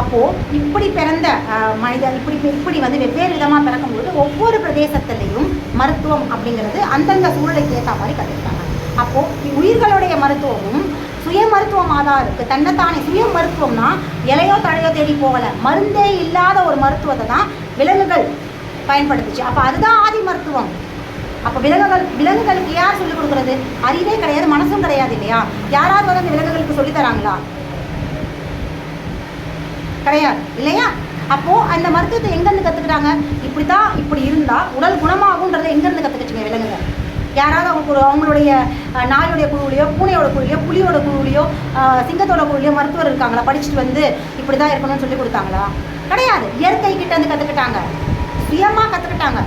அப்போது இப்படி பிறந்த மனிதன் இப்படி இப்படி வந்து வெவ்வேறு விதமாக பிறக்கும்போது ஒவ்வொரு பிரதேசத்துலேயும் மருத்துவம் அப்படிங்கிறது அந்தந்த சூழலுக்கு ஏற்ற மாதிரி கற்றுக்கிட்டாங்க அப்போது உயிர்களுடைய மருத்துவமும் சுய மருத்துவமாக தான் இருக்குது தன்னைத்தானே சுய மருத்துவம்னா இலையோ தழையோ தேடி போகலை. மருந்தே இல்லாத ஒரு மருத்துவத்தை தான் விலங்குகள் பயன்படுத்துச்சு. அப்போ அதுதான் ஆதி மருத்துவம். அப்போ விலங்குகள் விலங்குகளுக்கு யார் சொல்லிக் கொடுக்குறது? அறிவே கிடையாது மனசும் கிடையாது இல்லையா? யாராவது வந்து அந்த விலங்குகளுக்கு சொல்லித் தராங்களா? கிடையாது இல்லையா? அப்போ அந்த மருத்துவத்தை எங்கேருந்து கற்றுக்கிட்டாங்க இப்படி தான் இப்படி இருந்தால் உடல் குணமாகுன்றதை எங்கேருந்து கற்றுக்கிச்சிங்க விலங்குங்க? யாராவது அவங்க ஒரு அவங்களுடைய நாயோடைய குழுவிலையோ பூனையோட குழுவிலையோ புலியோட குழுவிலையோ சிங்கத்தோட குழுவிலையோ மருத்துவர் இருக்காங்களா? படிச்சுட்டு வந்து இப்படி தான் இருக்கணும்னு சொல்லி கொடுத்தாங்களா? கிடையாது. இயற்கை கிட்டேருந்து கற்றுக்கிட்டாங்க சுயமாக கற்றுக்கிட்டாங்க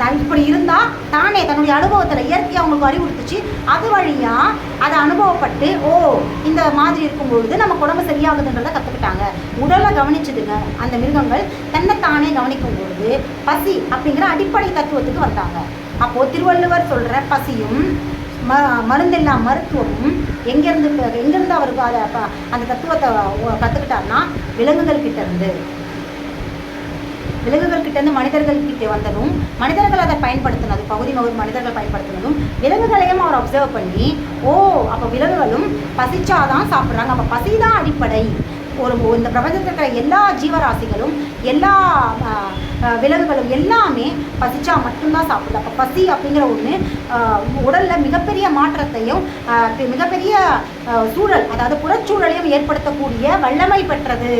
தான் இப்படி இருந்தால் தானே தன்னுடைய அனுபவத்தில் இயற்கையாக அவங்களுக்கு அறிவுறுத்துச்சு அது வழியாக அதை அனுபவப்பட்டு ஓ இந்த மாதிரி இருக்கும்பொழுது நம்ம உடம்பு சரியாகுதுன்றதை கற்றுக்கிட்டாங்க உடலை கவனிச்சதுங்க. அந்த மிருகங்கள் தன்னைத்தானே கவனிக்கும் பொழுது பசி அப்படிங்கிற அடிப்படை தத்துவத்துக்கு வந்தாங்க. அப்போது திருவள்ளுவர் சொல்கிற பசியும் ம மருந்தில்லா மருத்துவமும் எங்கேருந்து எங்கேருந்து அவருக்கு அதை ப- அந்த தத்துவத்தை கற்றுக்கிட்டாருன்னா விலங்குகள் கிட்டேருந்து விலங்குகள் இருந்து மனிதர்கள் கிட்டே வந்ததும் மனிதர்கள் அதை பயன்படுத்தினது பகுதி மகுதி மனிதர்கள் பயன்படுத்தினதும் விலங்குகளையும் அவர் அப்சர்வ் பண்ணி ஓ அப்போ விலங்குகளும் பசிச்சாதான் சாப்பிட்றாங்க. அப்போ பசி தான் அடிப்படை. ஒரு இந்த பிரபஞ்சத்தில் இருக்கிற எல்லா ஜீவராசிகளும் எல்லா விலங்குகளும் எல்லாமே பசிச்சா மட்டும்தான் சாப்பிடுது. அப்போ பசி அப்படிங்கிற ஒன்று உடலில் மிகப்பெரிய மாற்றத்தையும் மிகப்பெரிய சூழல் அதாவது புறச்சூழலையும் ஏற்படுத்தக்கூடிய வல்லமை பெற்றது.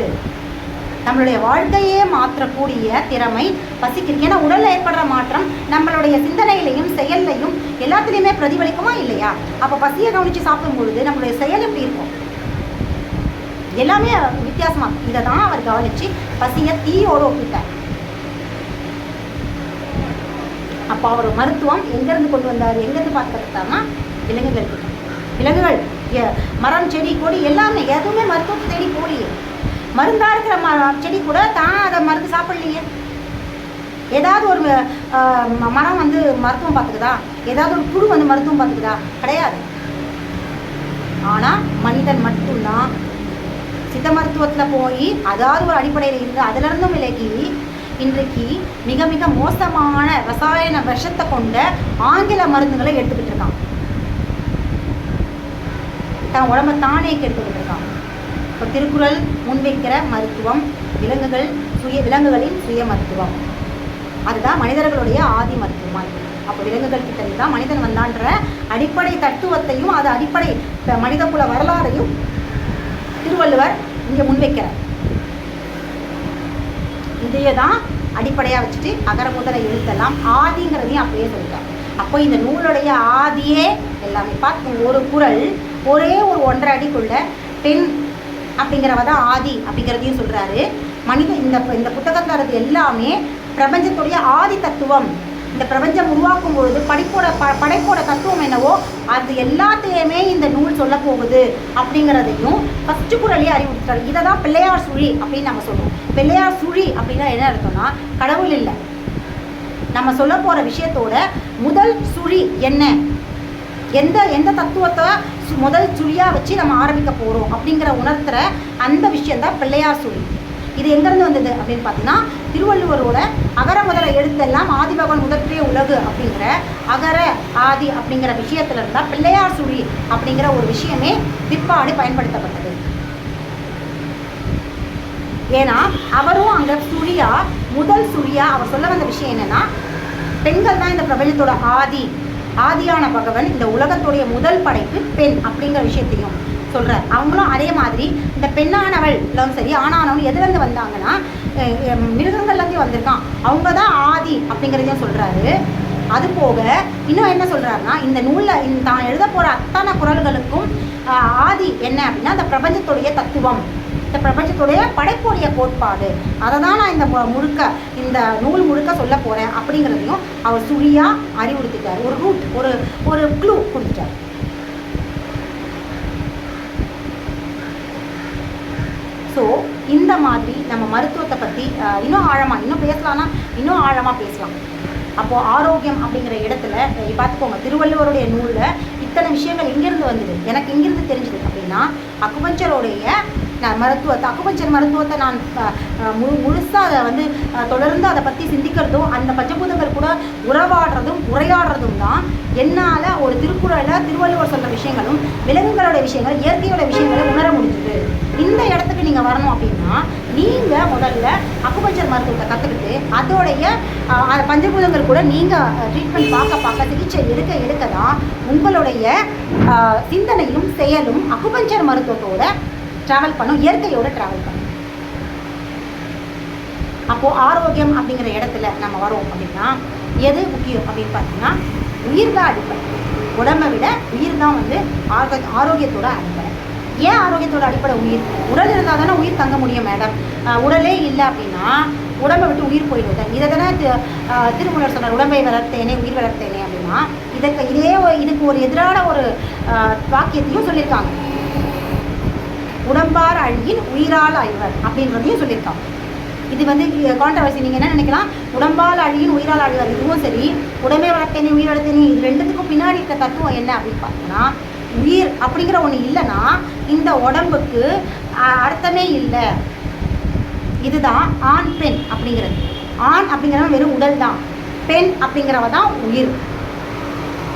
நம்மளுடைய வாழ்க்கையே மாற்றக்கூடிய திறமை பசிக்கு ஏன்னா உடலில் ஏற்படுற மாற்றம் நம்மளுடைய சிந்தனையிலையும் செயல்லையும் எல்லாத்துலேயுமே பிரதிபலிக்குமா இல்லையா? அப்போ பசியை கவனித்து சாப்பிடும் பொழுது நம்மளுடைய செயல் எப்படி இருக்கும்? எல்லாமே வித்தியாசமா இதை தான் அவர் கவனிச்சு பசியை தீயோடு ஒப்பிட்டார். அப்போ அவர் மருத்துவம் எங்கேருந்து கொண்டு வந்தார்? எங்கேருந்து பார்த்து கற்றுட்டாருன்னா விலங்குகள் விலங்குகள் மரம் செடி கொடி எல்லாமே எதுவுமே மருத்துவத்தை தேடி போலியே மருந்தா இருக்கிற ம செடி கூட தான் அதை மருந்து சாப்பிடலையே. ஏதாவது ஒரு மரம் வந்து மருத்துவம் பார்த்துக்குதா? ஏதாவது ஒரு புழு வந்து மருத்துவம் பார்த்துக்குதா? கிடையாது. ஆனால் மனிதன் மட்டும்தான் சித்த மருத்துவத்தில் போய் அதாவது ஒரு அடிப்படையில் இருந்து அதிலிருந்தும் விலகி இன்றைக்கு மிக மிக மோசமான ரசாயன விஷத்தை கொண்ட ஆங்கில மருந்துகளை எடுத்துக்கிட்டு இருக்கான் தான் உடம்ப தானே கெடுத்துக்கிட்டு இருக்கான் இப்போ திருக்குறள் முன்வைக்கிற மருத்துவம் விலங்குகள் சுய விலங்குகளின் சுய மருத்துவம். அதுதான் மனிதர்களுடைய ஆதி மருத்துவம் அப்போ விலங்குகள் கிட்ட தான் மனிதன் வந்தான்ற அடிப்படை தத்துவத்தையும் அது அடிப்படை மனித குல வரலாறையும் திருவள்ளுவர் இங்கே முன்வைக்கிறார் இதையே தான் அடிப்படையாக வச்சுட்டு அகர முதல எழுத்தெல்லாம் ஆதிங்கிறதையும் அப்படியே சொல்லிட்டார். அப்போ இந்த நூலுடைய ஆதியே எல்லாமே பார்த்து ஒரு குறள் ஒரே ஒரு ஒன்றரை அடிக்குள்ள பெண் அப்படிங்கிறவ தான் ஆதி அப்படிங்கிறதையும் சொல்கிறாரு மனித இந்த இந்த புத்தகங்கிறது எல்லாமே பிரபஞ்சத்துடைய ஆதி தத்துவம் இந்த பிரபஞ்சம் உருவாக்கும் பொழுது படிப்போட ப படைப்போட தத்துவம் என்னவோ அது எல்லாத்தையுமே இந்த நூல் சொல்ல போகுது அப்படிங்கிறதையும் ஃபஸ்ட்டு குரலே அறிவுறுத்தாரு இதை தான் பிள்ளையார் சுழி அப்படின்னு நம்ம சொல்லுவோம் பிள்ளையார் சுழி அப்படின்னா என்ன அர்த்தம்னா கடவுள் இல்லை. நம்ம சொல்ல போகிற விஷயத்தோட முதல் சுழி என்ன? எந்த எந்த தத்துவத்தை முதல் சுழியாக வச்சு நம்ம ஆரம்பிக்க போகிறோம் அப்படிங்கிற உணர்த்துற அந்த விஷயந்தான் பிள்ளையார் சுழி. இது எங்கேருந்து வந்தது அப்படின்னு பார்த்தீங்கன்னா திருவள்ளுவரோட அகர முதல எழுத்தெல்லாம் ஆதிபகவன் முதற்றே உலகு அப்படிங்கிற அகர ஆதி அப்படிங்கிற விஷயத்துல இருந்தா பிள்ளையார் சுழி அப்படிங்கிற ஒரு விஷயமே பிற்பாடு பயன்படுத்தப்பட்டது. ஏன்னா அவரும் அங்க சுழியா முதல் சுழியா அவர் சொல்ல வந்த விஷயம் என்னன்னா பெண்கள் தான் இந்த பிரபஞ்சத்தோட ஆதி ஆதியான பகவன் இந்த உலகத்துடைய முதல் படைப்பு பெண் அப்படிங்கிற விஷயத்தையும் சொல்கிறார் அவங்களும் அதே மாதிரி இந்த பெண்ணானவள் எல்லாம் சரி ஆனானவன் எதுலேருந்து வந்தாங்கன்னா மிருகங்கள்லேருந்து வந்திருக்கான். அவங்க தான் ஆதி அப்படிங்கிறதையும் சொல்கிறாரு அது போக இன்னும் என்ன சொல்கிறாருன்னா இந்த நூலில் தான் எழுத போகிற அத்தனை குரல்களுக்கும் ஆதி என்ன அப்படின்னா இந்த பிரபஞ்சத்துடைய தத்துவம். இந்த பிரபஞ்சத்துடைய படைப்புடைய கோட்பாடு. அதை தான் நான் இந்த முழுக்க இந்த நூல் முழுக்க சொல்ல போகிறேன் அப்படிங்கிறதையும் அவர் சுழியாக அறிவுறுத்திட்டார். ஒரு ரூட் ஒரு ஒரு க்ளூ கொடுத்துட்டார். ஸோ இந்த மாதிரி நம்ம மருத்துவத்தை பற்றி இன்னும் ஆழமாக இன்னும் பேசலாம்னா இன்னும் ஆழமாக பேசலாம். அப்போது ஆரோக்கியம் அப்படிங்கிற இடத்துல பார்த்துக்கோங்க திருவள்ளுவருடைய நூலில் இத்தனை விஷயங்கள் எங்கேருந்து வந்தது. எனக்கு எங்கேருந்து தெரிஞ்சது அப்படின்னா அக்குபஞ்சருடைய நான் மருத்துவத்தை அக்குபஞ்சர் மருத்துவத்தை நான் முழு முழுசாக அதை வந்து தொடர்ந்து அதை பற்றி சிந்திக்கிறதும் அந்த பஞ்சபூதங்கள் கூட உறவாடுறதும் உரையாடுறதும் தான் என்னால் ஒரு திருக்குறளில் திருவள்ளுவர் சொல்கிற விஷயங்களும் விலங்குகளோட விஷயங்கள் இயற்கையோட விஷயங்களை உணர முடிஞ்சுது. இந்த இடத்துக்கு நீங்கள் வரணும் அப்படின்னா நீங்கள் முதல்ல அக்குபஞ்சர் மருத்துவத்தை கற்றுக்கிட்டு அதோடைய பஞ்சபூதங்கள் கூட நீங்கள் ட்ரீட்மெண்ட் பார்க்க பார்க்க சிகிச்சை எடுக்க எடுக்க தான் உங்களுடைய சிந்தனையும் செயலும் அக்குபஞ்சர் மருத்துவத்தோட ட்ராவல் பண்ணும் இயற்கையோட ட்ராவல் பண்ணும். அப்போது ஆரோக்கியம் அப்படிங்கிற இடத்துல நம்ம வரோம் அப்படின்னா எது முக்கியம் அப்படின்னு பார்த்தீங்கன்னா உயிர் தான் அடிப்படை. உடம்பை விட உயிர் தான் வந்து ஆரோக்கிய ஆரோக்கியத்தோட அடிப்படை. ஏன் ஆரோக்கியத்தோட அடிப்படை உயிர்? உடல் இருந்தால் தானே உயிர் தங்க முடியும் மேடம் உடலே இல்லை அப்படின்னா உடம்பை விட்டு உயிர் போயிடுவது இதை தானே தி- திருமூலர் சொன்னார் உடம்பை வளர்த்தேனே உயிர் வளர்த்தேனே அப்படின்னா இதற்கு இதே இதுக்கு ஒரு எதிரான ஒரு வாக்கியத்தையும் சொல்லியிருக்காங்க. உடம்பார் அழியின் உயிரால் அழிவர் அப்படின்றதையும் சொல்லியிருக்காங்க. இது வந்து கான்ட்ரவர்சி நீங்கள் என்ன நினைக்கலாம்? உடம்பால் அழியின் உயிரால் அழிவர் இதுவும் சரி உடம்பே வளர்த்தேனே உயிர் வளர்த்தேனே இது ரெண்டுத்துக்கும் பின்னாடி இருக்க தத்துவம் என்ன அப்படின்னு பார்த்தீங்கன்னா உயிர் அப்படிங்கிற ஒன்று இல்லைன்னா இந்த உடம்புக்கு அஹ், அர்த்தமே இல்லை. இதுதான் ஆண் பெண் அப்படிங்கிறது. ஆண் அப்படிங்கிறவன் வெறும் உடல் தான். பெண் அப்படிங்கிறவ தான் உயிர்.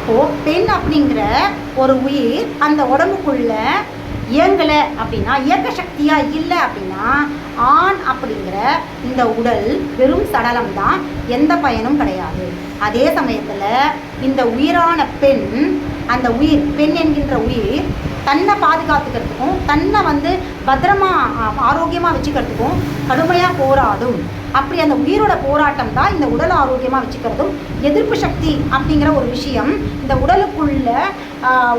இப்போ பெண் அப்படிங்கிற ஒரு உயிர் அந்த உடம்புக்குள்ள இயங்கலை அப்படின்னா இயக்க சக்தியா இல்லை அப்படின்னா ஆண் அப்படிங்கிற இந்த உடல் வெறும் சடலம் தான் எந்த பயனும் கிடையாது. அதே சமயத்தில் இந்த உயிரான பெண் அந்த உயிர் பெண் என்கின்ற உயிர் தன்னை பாதுகாத்துக்கிறதுக்கும் தன்னை வந்து பத்திரமா ஆரோக்கியமாக வச்சுக்கிறதுக்கும் கடுமையாக போராடும். அப்படி அந்த உயிரோட போராட்டம் தான் இந்த உடல் ஆரோக்கியமாக வச்சுக்கிறதும் எதிர்ப்பு சக்தி அப்படிங்கிற ஒரு விஷயம் இந்த உடலுக்குள்ள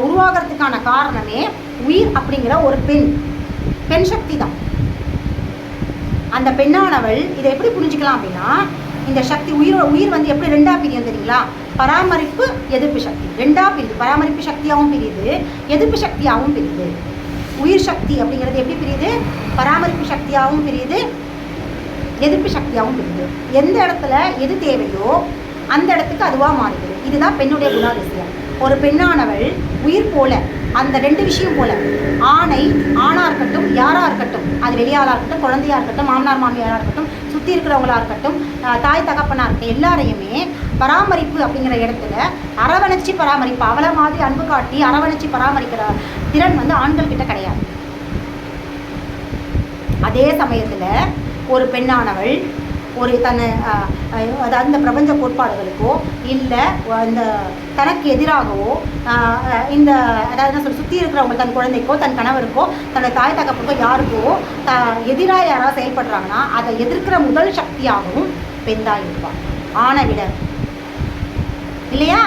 உருவாகிறதுக்கான காரணமே உயிர் அப்படிங்கிற ஒரு பெண். பெண் சக்தி தான். அந்த பெண்ணானவள் இதை எப்படி புரிஞ்சுக்கலாம் அப்படின்னா இந்த சக்தி உயிர் உயிர் வந்து எப்படி ரெண்டா பிரியும் தெரியுங்களா? பராமரிப்பு எதிர்ப்பு சக்தி. ரெண்டா பிரியுது. பராமரிப்பு சக்தியாகவும் பிரியுது எதிர்ப்பு சக்தியாகவும் பிரியுது. உயிர் சக்தி அப்படிங்கிறது எப்படி பிரியுது? பராமரிப்பு சக்தியாகவும் பிரியுது எதிர்ப்பு சக்தியாகவும் பிரியுது. எந்த இடத்துல எது தேவையோ அந்த இடத்துக்கு அதுவாக மாறுது. இதுதான் பெண்ணுடைய குணாதிசயம். ஒரு பெண்ணானவள் உயிர் போல அந்த ரெண்டு விஷயம் போல. ஆணை ஆணாக இருக்கட்டும் யாராக இருக்கட்டும் அது வெளியாளாக இருக்கட்டும் குழந்தையாக இருக்கட்டும் மாமனார் மாமியாராக இருக்கட்டும் சுற்றி இருக்கிறவங்களா இருக்கட்டும் தாய் தகப்பனா இருக்கட்டும் எல்லாரையுமே பராமரிப்பு அப்படிங்கிற இடத்துல அரவணைச்சி பராமரிப்பு அவளை மாதிரி அன்பு காட்டி அரவணைச்சி பராமரிக்கிற திறன் வந்து ஆண்கள் கிட்ட கிடையாது. அதே சமயத்தில் ஒரு பெண்ணானவள் ஒரு தன்னை அதாவது இந்த பிரபஞ்ச கோட்பாடுகளுக்கோ இல்லை இந்த தனக்கு எதிராகவோ இந்த அதாவது என்ன சொல்ல சுற்றி இருக்கிறவங்க தன் குழந்தைக்கோ தன் கணவருக்கோ தன்னோட தாய் தகப்புக்கோ யாருக்கோ த எதிராக யாராவது செயல்படுறாங்கன்னா அதை எதிர்க்கிற முதல் சக்தியாகவும் பெண்தான் இருப்பாள். ஆணை விட. இல்லையா?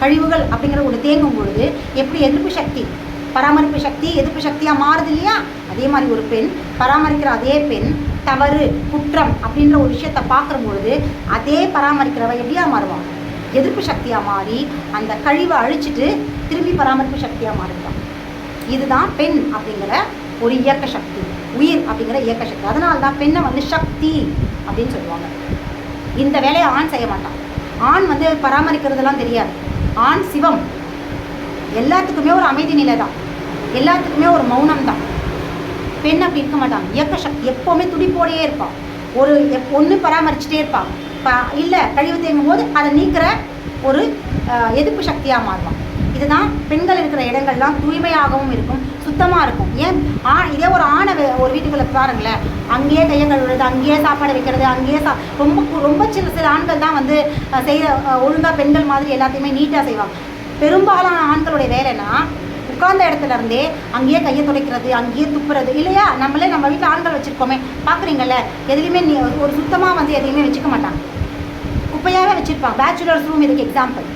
கழிவுகள் அப்படிங்கிற ஒன்று தேங்கும் பொழுது எப்படி எதிர்ப்பு சக்தி பராமரிப்பு சக்தி எதிர்ப்பு சக்தியாக மாறுது இல்லையா? அதே மாதிரி ஒரு பெண் பராமரிக்கிற அதே பெண் தவறு குற்றம் அப்படின்ற ஒரு விஷயத்தை பார்க்குற பொழுது அதே பராமரிக்கிறவ எப்படியா மாறுவான்? எதிர்ப்பு சக்தியாக மாறி அந்த கழிவை அழிச்சிட்டு திரும்பி பராமரிப்பு சக்தியாக மாறிடுவான். இதுதான் பெண் அப்படிங்கிற ஒரு இயக்க சக்தி உயிர் அப்படிங்கிற இயக்க சக்தி. அதனால தான் பெண்ணை வந்து சக்தி அப்படின்னு சொல்லுவாங்க. இந்த வேலையை ஆண் செய்ய மாட்டான். ஆண் வந்து பராமரிக்கிறதெல்லாம் தெரியாது. ஆண் சிவம். எல்லாத்துக்குமே ஒரு அமைதி நிலை தான் எல்லாத்துக்குமே ஒரு மௌனம் தான் பெண் அப்படி இருக்க மாட்டாங்க. இயக்க சக்தி எப்போவுமே துடிப்போடையே இருப்பான் ஒரு எப் ஒன்று பராமரிச்சுட்டே இருப்பான் இப்போ இல்லை கழிவு தேங்கும் போது அதை நீக்கிற ஒரு எதிர்ப்பு சக்தியாக மாறுவான் இதுதான் பெண்கள் இருக்கிற இடங்கள்லாம் தூய்மையாகவும் இருக்கும் சுத்தமாக இருக்கும். ஏன்? ஆ இதே ஒரு ஆணை ஒரு வீட்டுக்குள்ளே பாருங்களேன். அங்கேயே கையை கழுவுறது அங்கேயே சாப்பாடு வைக்கிறது அங்கேயே சா ரொம்ப ரொம்ப சில சில ஆண்கள் தான் வந்து செய்கிற ஒழுங்காக பெண்கள் மாதிரி எல்லாத்தையுமே நீட்டாக செய்வாங்க. பெரும்பாலான ஆண்களுடைய வேலைன்னா உட்கார்ந்த இடத்துல இருந்தே அங்கேயே கையை துடைக்கிறது அங்கேயே துப்புறது. இல்லையா? நம்மளே நம்ம வீட்டில் ஆண்கள் வச்சுருக்கோமே. பார்க்குறீங்கல்ல? எதுலேயுமே நீ ஒரு சுத்தமாக வந்து எதையுமே வச்சுக்க மாட்டாங்க. குப்பையாகவே வச்சுருப்பாங்க. பேச்சுலர்ஸ் ரூம் இதுக்கு எக்ஸாம்பிள்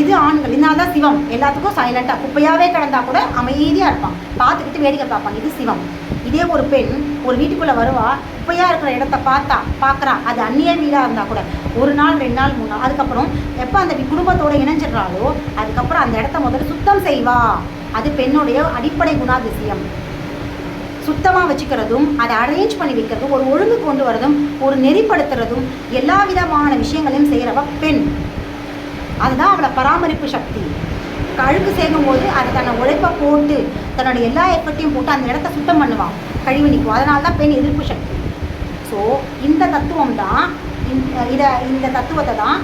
இது ஆண்கள். இதனால தான் சிவம். எல்லாத்துக்கும் சைலண்டாக குப்பையாகவே கிடந்தா கூட அமைதியாக இருப்பான். பார்த்துக்கிட்டு வேடிக்கை பார்ப்பாங்க. இது சிவம். இதே ஒரு பெண் ஒரு வீட்டுக்குள்ளே வருவா குப்பையாக இருக்கிற இடத்த பார்த்தா பார்க்குறா அது அந்நிய வீடாக இருந்தால் கூட ஒரு நாள் ரெண்டு நாள் மூணு நாள் அதுக்கப்புறம் எப்போ அந்த குடும்பத்தோடு குடும்பத்தோட இணைஞ்சிடுறாளோ அதுக்கப்புறம் அந்த இடத்த முதல்ல சுத்தம் செய்வா. அது பெண்ணுடைய அடிப்படை குணாதிசயம். சுத்தமாக வச்சுக்கிறதும் அதை அரேஞ்ச் பண்ணி வைக்கிறதும் ஒரு ஒழுங்கு கொண்டு வரதும் ஒரு நெறிப்படுத்துறதும் எல்லா விதமான விஷயங்களையும் செய்கிறவ பெண். அதுதான் அவளை பராமரிப்பு சக்தி. அழுக்கு சேர்க்கும் போது அது தன்னை உழைப்பை போட்டு தன்னோட எல்லா எஃபர்ட்டையும் போட்டு அந்த இடத்த சுத்தம் பண்ணுவான். கழிவு நிற்கும் அதனால தான் பெண் எதிர்ப்பு சக்தி. ஸோ இந்த தத்துவம் தான் இந்த இதை இந்த தத்துவத்தை தான்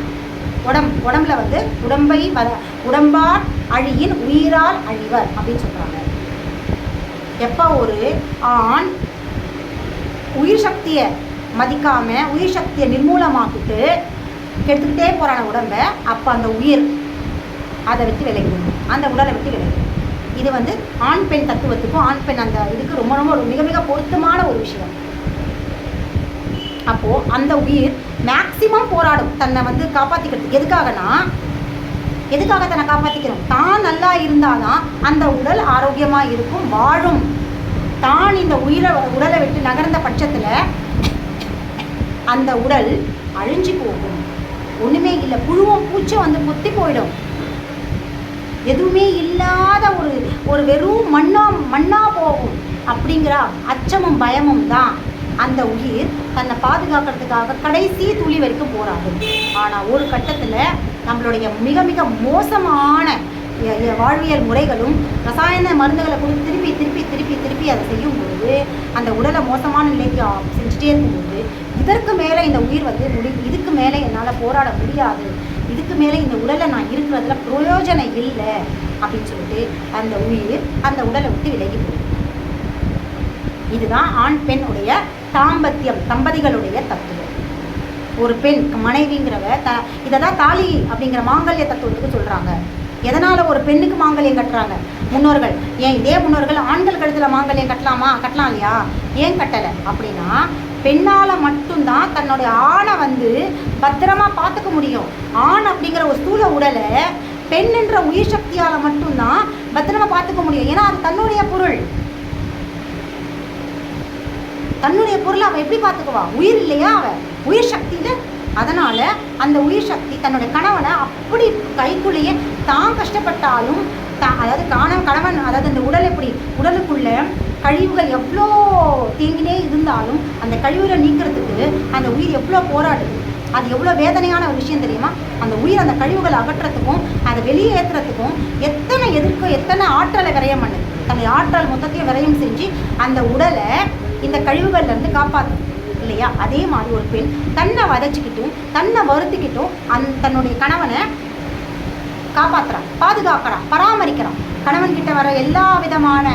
உடம் உடம்புல வந்து உடம்பை வ உடம்பார் அழியின் உயிரால் அழிவர் அப்படின்னு சொல்கிறாங்க எப்போ ஒரு ஆண் உயிர் சக்தியை மதிக்காம உயிர் சக்தியை நிர்மூலமாக்கிட்டு கெடுத்துக்கிட்டே போகிறான உடம்பை அப்போ அந்த உயிர் அதை விட்டு விலகிடும் அந்த உடலை விட்டு விலகிடும் இது வந்து ஆண் பெண் தத்துவத்துக்கும் ஆண் பெண் அந்த இதுக்கு ரொம்ப ரொம்ப ஒரு மிக மிக பொருத்தமான ஒரு விஷயம். அப்போது அந்த உயிர் மேக்சிமம் போராடும். தன்னை வந்து காப்பாற்றிக்கிறதுக்கு எதுக்காகனா எதுக்காக தன்னை காப்பாற்றிக்கணும் தான் நல்லா இருந்தாதான் அந்த உடல் ஆரோக்கியமாக இருக்கும் வாழும். தான் இந்த உயிரை உடலை விட்டு நகர்ந்த பட்சத்தில் அந்த உடல் அழிஞ்சு போகும். ஒன்றுமே இல்லை. புழுவும் பூச்சும் வந்து பொத்தி போயிடும். எதுவுமே இல்லாத ஒரு ஒரு வெறும் மண்ணா மண்ணா போகும் அப்படிங்கிற அச்சமும் பயமும் தான் அந்த உயிர் தன்னை பாதுகாக்கிறதுக்காக கடைசி துளி வரைக்கும் போராடும் ஆனால் ஒரு கட்டத்தில் நம்மளுடைய மிக மிக மோசமான வாழ்வியல் முறைகளும் ரசாயன மருந்துகளை கொடுத்து திருப்பி திருப்பி திருப்பி திருப்பி அதை செய்யும்போது அந்த உடலை மோசமான நிலைக்கு செஞ்சுட்டே இருக்கும்போது இதற்கு மேலே இந்த உயிர் வந்து முடி இதுக்கு மேலே என்னால் போராட முடியாது. இதுக்கு மேலே இந்த உடலை நான் இருக்கிறதுல பிரயோஜனம் இல்லை அப்படின்னு சொல்லிட்டு அந்த உயிர் அந்த உடலை விட்டு விலகி போகும் இதுதான் ஆண் பெண்ணுடைய தாம்பத்தியம் தம்பதிகளுடைய தத்துவம். ஒரு பெண் மனைவிங்கிறவ த இதை தான் தாலி அப்படிங்கிற மாங்கல்ய தத்துவத்துக்கு சொல்கிறாங்க எதனால் ஒரு பெண்ணுக்கு மாங்கல்யம் கட்டுறாங்க? முன்னோர்கள் ஏன் இதே முன்னோர்கள் ஆண்கள் கழுத்தில் மாங்கல்யம் கட்டலாமா? கட்டலாம் இல்லையா? ஏன் கட்டலை? அப்படின்னா பெண்ணால் மட்டும்தான் தன்னுடைய ஆணை வந்து பத்திரமா பார்த்துக்க முடியும். ஆண் அப்படிங்கிற ஒரு ஸ்தூல உடலை பெண்ணுன்ற உயிர் சக்தியால் மட்டும்தான் பத்திரமா பார்த்துக்க முடியும். ஏன்னா அது தன்னுடைய பொருள். தன்னுடைய பொருளை அவன் எப்படி பார்த்துக்குவா? உயிர் இல்லையா அவன் உயிர் சக்தியில் அதனால் அந்த உயிர் சக்தி தன்னுடைய கணவனை அப்படி கைக்குள்ளேயே தான் கஷ்டப்பட்டாலும் தான் அதாவது காணவன் கணவன் அதாவது அந்த உடல் எப்படி? உடலுக்குள்ளே கழிவுகள் எவ்வளோ தேங்கினே இருந்தாலும் அந்த கழிவுகளை நீக்கிறதுக்கு அந்த உயிர் எவ்வளோ போராடுது? அது எவ்வளோ வேதனையான ஒரு விஷயம் தெரியுமா? அந்த உயிர் அந்த கழிவுகளை அகற்றத்துக்கும் அதை வெளியே ஏற்றுறதுக்கும் எத்தனை எதிர்க்கும் எத்தனை ஆற்றலை விரையம் பண்ணுது? தன்னுடைய ஆற்றல் மொத்தத்தையும் விரையும் செஞ்சு அந்த உடலை இந்த கழிவுகள்லேருந்து காப்பாற்று இல்லையா? அதே மாதிரி ஒரு பெண் தன்னை வதச்சிக்கிட்டும் தன்னை வருத்திக்கிட்டும் அந் தன்னுடைய கணவனை காப்பாற்றுறான் பாதுகாக்கிறான் பராமரிக்கிறான் கணவன் கிட்ட வர எல்லா விதமான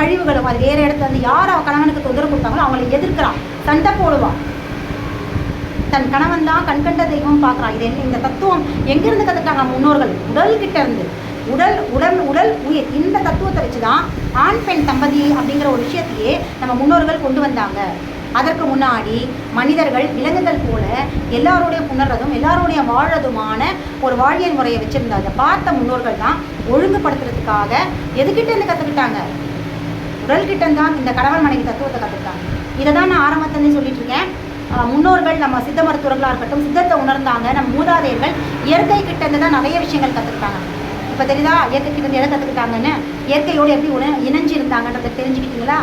கழிவுகளும் அது வேற இடத்துல இருந்து யார் அவ கணவனுக்கு தொந்தரவு கொடுத்தாங்களோ அவங்களை எதிர்க்கிறான். சண்டை போடுவான் தன் கணவன் தான் கண்கண்ட தெய்வம் பார்க்குறான். இது என்ன இந்த தத்துவம் எங்கேருந்து கற்றுட்டாங்க முன்னோர்கள்? உடல் கிட்ட இருந்து. உடல் உடல் உடல் உயிர் இந்த தத்துவத்தை வச்சு தான் ஆண் பெண் தம்பதி அப்படிங்கிற ஒரு விஷயத்தையே நம்ம முன்னோர்கள் கொண்டு வந்தாங்க. அதற்கு முன்னாடி மனிதர்கள் விலங்குகள் போல எல்லாருடைய புணர்றதும் எல்லாருடைய வாழறதுமான ஒரு வாழ்வியல் முறையை வச்சுருந்தாங்க. அதை பார்த்த முன்னோர்கள் தான் ஒழுங்குபடுத்துறதுக்காக எதுக்கிட்ட இருந்து கற்றுக்கிட்டாங்க உடல்கிட்ட தான் இந்த கடவுள் மனைவி தத்துவத்தை கற்றுக்கிட்டாங்க இதை தான் நான் ஆரம்பத்துலேருந்து சொல்லிட்டு இருக்கேன். முன்னோர்கள் நம்ம சித்த மருத்துவர்களாக இருக்கட்டும் சித்தத்தை உணர்ந்தாங்க நம்ம மூதாதையர்கள் இயற்கை கிட்டேருந்து தான் நிறைய விஷயங்கள் கற்றுக்கிட்டாங்க இப்போ தெரியுதா? இயற்கை கிட்ட இருந்து எதை கற்றுக்கிட்டாங்கன்னு இயற்கையோடு எப்படி உண இணைஞ்சு இருந்தாங்கன்றதை தெரிஞ்சுக்கிட்டீங்களா?